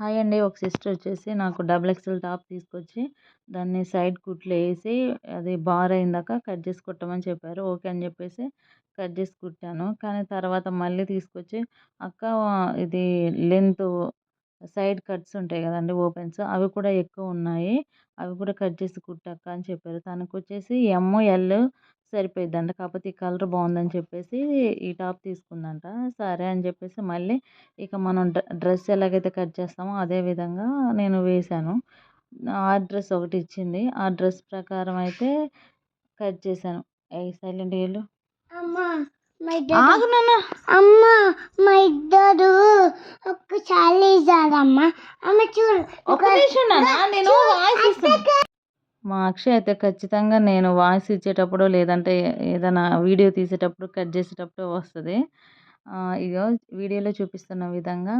Hi అండి. ఒక sister వచ్చేసి నాకు డబుల్ ఎక్స్ఎల్ టాప్ తీసుకొచ్చి దాన్ని సైడ్ కుట్లు వేసి అది బార్ అయిందాక కట్ చేసి కుట్టమని చెప్పారు. ఓకే అని చెప్పేసి కట్ చేసి కుట్టాను. కానీ తర్వాత మళ్ళీ తీసుకొచ్చి అక్క ఇది లెంత్ సైడ్ కట్స్ ఉంటాయి కదండి ఓపెన్స్ అవి కూడా ఎక్కువ ఉన్నాయి. అవి కూడా కట్ చేసి కుట్టక్క అని చెప్పారు. తనకు వచ్చేసి ఎమ్ ఎల్ సరిపోయిద్దంట. కాకపోతే ఈ కలర్ బాగుందని చెప్పేసి ఈ టాప్ తీసుకుందంట. సరే అని చెప్పేసి మళ్ళీ ఇక మనం డ్రెస్ ఎలాగైతే కట్ చేస్తామో అదే విధంగా నేను వేశాను. ఆ డ్రెస్ ఒకటి ఇచ్చింది. ఆ డ్రెస్ ప్రకారం అయితే కట్ చేశాను. ఏ సైలెంట్ వెళ్ళు. ఆగు నాన్న. అమ్మ మా ఇద్దరు ఒక్కసారి ఇచ్చారమ్మా అమ్మ చూడు నిమిషం నాన్న నేను వాయిస్ మా అక్షయ్ అయితే ఖచ్చితంగా నేను వాయిస్ ఇచ్చేటప్పుడు లేదంటే ఏదైనా వీడియో తీసేటప్పుడు కట్ చేసేటప్పుడు వస్తుంది. ఇగో వీడియోలో చూపిస్తున్న విధంగా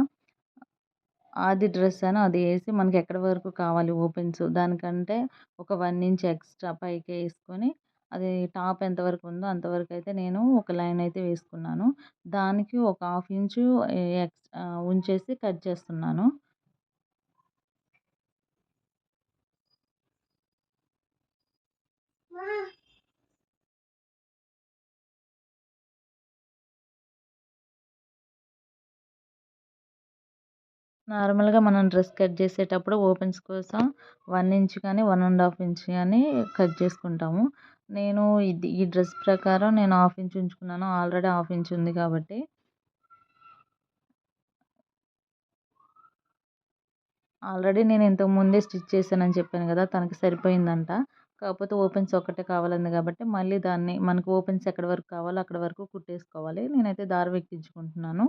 అది డ్రెస్ అని అది వేసి మనకి ఎక్కడి వరకు కావాలి ఓపెన్స్. దానికంటే ఒక వన్ ఇంచ్ ఎక్స్ట్రా పైకి వేసుకొని అది టాప్ ఎంతవరకు ఉందో అంతవరకు అయితే నేను ఒక లైన్ అయితే వేసుకున్నాను. దానికి ఒక హాఫ్ ఇంచు ఎక్స్ ఉంచేసి కట్ చేస్తున్నాను. నార్మల్గా మనం డ్రెస్ కట్ చేసేటప్పుడు ఓపెన్స్ కోసం వన్ ఇంచ్ కానీ వన్ అండ్ హాఫ్ ఇంచ్ కానీ కట్ చేసుకుంటాము. నేను ఇది ఈ డ్రెస్ ప్రకారం నేను హాఫ్ ఇంచ్ ఉంచుకున్నాను. ఆల్రెడీ హాఫ్ ఇంచ్ ఉంది కాబట్టి. ఆల్రెడీ నేను ఇంతకు ముందే స్టిచ్ చేశానని చెప్పాను కదా తనకి సరిపోయిందంట. కాకపోతే ఓపెన్స్ ఒక్కటే కావాలంది కాబట్టి మళ్ళీ దాన్ని మనకు ఓపెన్స్ ఎక్కడి వరకు కావాలో అక్కడ వరకు కుట్టేసుకోవాలి. నేనైతే దారి ఎక్కించుకుంటున్నాను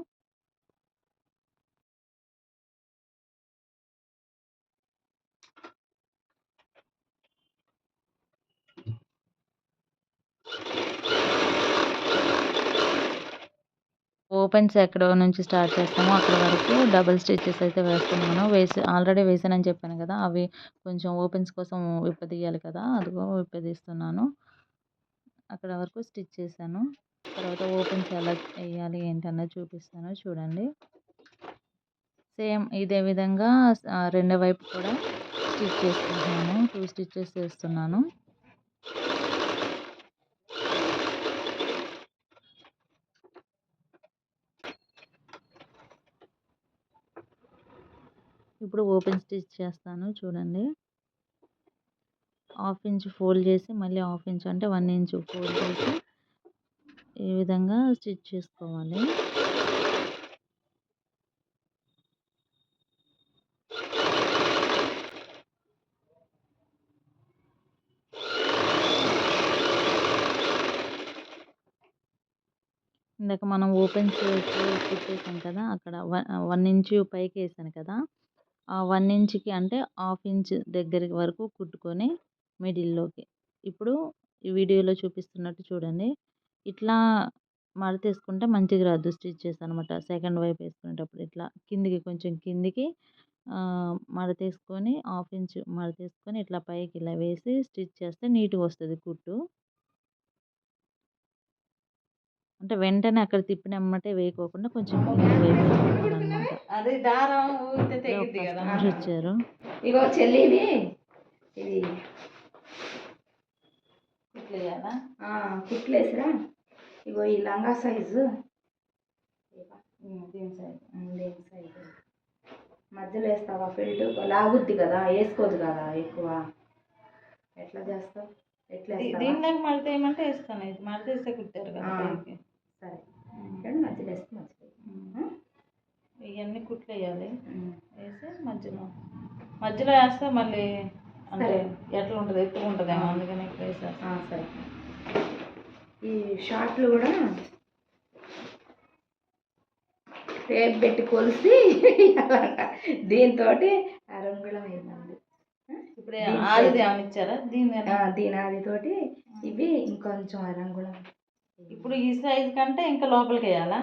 ఓపెన్స్ ఎక్కడ నుంచి స్టార్ట్ చేస్తామో అక్కడ వరకు డబల్ స్టిచ్చెస్ అయితే వేస్తున్నాను వేసి ఆల్రెడీ వేసానని చెప్పాను కదా అవి కొంచెం ఓపెన్స్ కోసం విప్పదీయాలి కదా అదిగో విప్పదీస్తున్నాను. అక్కడ వరకు స్టిచ్ చేశాను. తర్వాత ఓపెన్స్ ఎలా వేయాలి ఏంటన్నది చూపిస్తాను చూడండి. సేమ్ ఇదే విధంగా రెండో వైపు కూడా స్టిచ్ చేస్తున్నాను. టూ స్టిచ్చెస్ చేస్తున్నాను. ఇప్పుడు ఓపెన్ స్టిచ్ చేస్తాను చూడండి. హాఫ్ ఇంచ్ ఫోల్డ్ చేసి మళ్ళీ హాఫ్ ఇంచ్ అంటే వన్ ఇంచ్ ఫోల్డ్ చేసి ఈ విధంగా స్టిచ్ చేసుకోవాలి. ఇందాక మనం ఓపెన్ చేసి కుట్టేసాం కదా అక్కడ వన్ వన్ ఇంచ్ పైకి వేసాను కదా. వన్ ఇంచ్కి అంటే హాఫ్ ఇంచ్ దగ్గర వరకు కుట్టుకొని మిడిల్లోకి. ఇప్పుడు ఈ వీడియోలో చూపిస్తున్నట్టు చూడండి. ఇట్లా మడతేసుకుంటే మంచిగా రాదు స్టిచ్చెస్ అనమాట సెకండ్ వైపు వేసుకునేటప్పుడు ఇట్లా కిందికి కొంచెం కిందికి మడతేసుకొని హాఫ్ ఇంచ్ మడతేసుకొని ఇట్లా పైకి ఇలా వేసి స్టిచ్ చేస్తే నీట్గా వస్తుంది కుట్టు. అంటే వెంటనే అక్కడ తిప్పినమ్మటే వేయకోకుండా కొంచెం వైపు అనమాట తెగిద్ది కదా. వచ్చారు. ఇగో చెల్లిది ఇది కుట్లేయాలా కుట్లేసిరా ఇగో ఈ లంగా సైజు. దీని సైడ్ దేని సైజు. మధ్యలో వేస్తావా? ఫిల్ట్ లాగుద్ది కదా వేసుకోదు కదా ఎక్కువ. ఎట్లా చేస్తావు? ఎట్లా దీనిలోకి మడత ఏమంటే వేస్తాను. ఇది మడత వేస్తే కుట్టారు కదా. సరే. మధ్యలో వేస్తే మధ్యలో ఇవన్నీ కుట్లు వేయాలి. వేసి మధ్యలో. మధ్యలో వేస్తే మళ్ళీ అంటే. ఎట్లా ఉంటుంది? ఎక్కువ ఉంటుంది అందుకని ఇక్కడ వేసేస్తాను సరే. ఈ షార్ట్లు కూడా టేప్ పెట్టి కొలిసి అలాగ. దీంతో అరంగుళం అయిందండి ఇప్పుడు ఏమైనా ఇచ్చారా? దీని దీని ఆదితోటి ఇవి ఇంకొంచెం అరంగుళం ఇప్పుడు ఈ సైజ్ కంటే ఇంకా లోపలికి వేయాలా?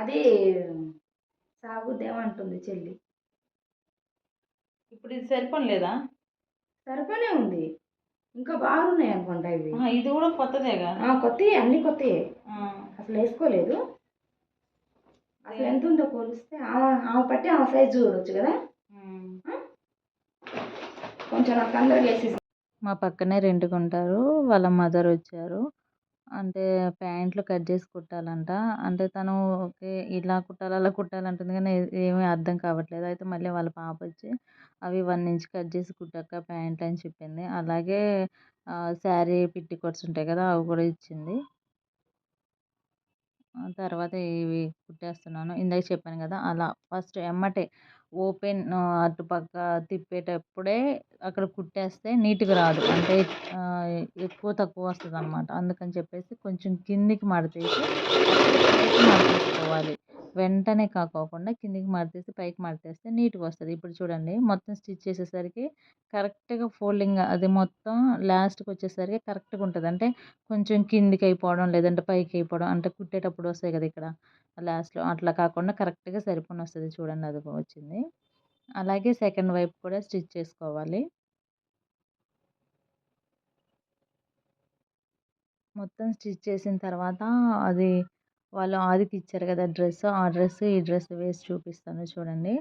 అది సాగుద్దేమంటుంది చెల్లి. ఇప్పుడు ఇది సరిపోను లేదా? సరిపోనే ఉంది. ఇంకా బాగున్నాయి అనుకుంటా ఇవి. ఇది కూడా కొత్తదేగా? కొత్త అన్ని కొత్త అసలు వేసుకోలేదు. అసలు ఎంత ఉందో పోలిస్తే ఆమె పట్టి ఆమె సైజ్ చూడవచ్చు కదా? కొంచెం నాకు అందరూ మా పక్కనే రెంట్కుంటారు వాళ్ళ మదర్ వచ్చారు. అంటే ప్యాంట్లు కట్ చేసి కుట్టాలంట. అంటే తను ఓకే ఇలా కుట్టాలి అలా కుట్టాలి అంటుంది కానీ ఏమీ అర్థం కావట్లేదు. అయితే మళ్ళీ వాళ్ళ పాప వచ్చి అవి వన్ ఇంచ్ కట్ చేసి కుట్టక్క ప్యాంట్లు అని చెప్పింది. అలాగే శారీ పిట్టికోట్స్ ఉంటాయి కదా అవి కూడా ఇచ్చింది. తర్వాత ఇవి కుట్టేస్తున్నాను. ఇందాక చెప్పాను కదా అలా ఫస్ట్ ఎమ్మటే ఓపెన్ అటుపక్క తిప్పేటప్పుడే అక్కడ కుట్టేస్తే నీట్గా రాదు. అంటే ఎక్కువ తక్కువ వస్తుంది అనమాట అందుకని చెప్పేసి కొంచెం కిందికి మడతేసి పైకి మడతేసుకోవాలి. వెంటనే కాకోకుండా కిందికి మడతేసి పైకి మడతేస్తే నీట్గా వస్తుంది. ఇప్పుడు చూడండి మొత్తం స్టిచ్ చేసేసరికి కరెక్ట్గా ఫోల్డింగ్ అది మొత్తం లాస్ట్కి వచ్చేసరికి కరెక్ట్గా ఉంటుంది. అంటే కొంచెం కిందికి అయిపోవడం లేదంటే పైకి అయిపోవడం అంటే కుట్టేటప్పుడు వస్తాయి కదా ఇక్కడ. లాస్ట్లో అట్లా కాకుండా కరెక్ట్గా సరిపోని వస్తుంది చూడండి అది వచ్చింది. అలాగే సెకండ్ వైపు కూడా స్టిచ్ చేసుకోవాలి. మొత్తం స్టిచ్ చేసిన తర్వాత అది వాళ్ళు ఆదికి ఇచ్చారు కదా డ్రెస్ ఆ డ్రెస్ ఈ డ్రెస్ వేసి చూపిస్తాను చూడండి.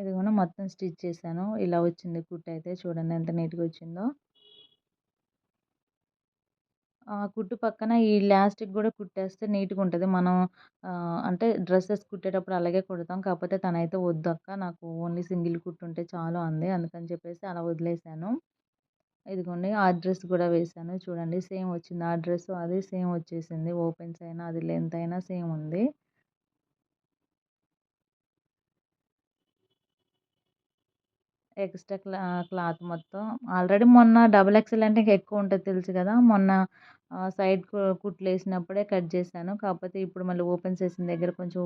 ఇదిగోనో మొత్తం స్టిచ్ చేశాను. ఇలా వచ్చింది కుట్టు అయితే చూడండి ఎంత నీట్గా వచ్చిందో. ఆ కుట్టు పక్కన ఈ లాస్టిక్ కూడా కుట్టేస్తే నీట్గా ఉంటుంది. మనం అంటే డ్రెస్సెస్ కుట్టేటప్పుడు అలాగే కుడతాం. కాకపోతే తనైతే వద్దక్క నాకు ఓన్లీ సింగిల్ కుట్టు ఉంటే చాలు అంది. అందుకని చెప్పేసి అలా వదిలేసాను ఇదిగోండి ఆ డ్రెస్ కూడా వేసాను చూడండి సేమ్ వచ్చింది. ఆ డ్రెస్ అది సేమ్ వచ్చేసింది. ఓపెన్స్ అయినా అది లెంత్ అయినా సేమ్ ఉంది. ఎక్స్ట్రా క్లా క్లాత్ మొత్తం. ఆల్రెడీ మొన్న డబుల్ ఎక్స్ఎల్ అంటే ఇంకా ఎక్కువ ఉంటుంది తెలుసు కదా! మొన్న సైడ్ కుట్లు వేసినప్పుడే కట్ చేశాను. కాకపోతే ఇప్పుడు మళ్ళీ ఓపెన్ చేసిన దగ్గర కొంచెం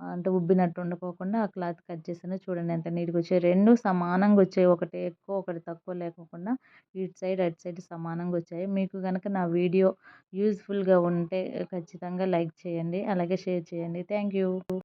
అంటే ఉబ్బినట్టు ఉండకోకుండా ఆ క్లాత్ కట్ చేశాను. చూడండి ఎంత నీట్గా వచ్చాయి. రెండు సమానంగా వచ్చాయి. ఒకటి ఎక్కువ ఒకటి తక్కువ లేకుండా ఇటు సైడ్ అటు సైడ్ సమానంగా వచ్చాయి. మీకు కనుక నా వీడియో యూజ్ఫుల్గా ఉంటే ఖచ్చితంగా లైక్ చేయండి. అలాగే షేర్ చేయండి. Thank you.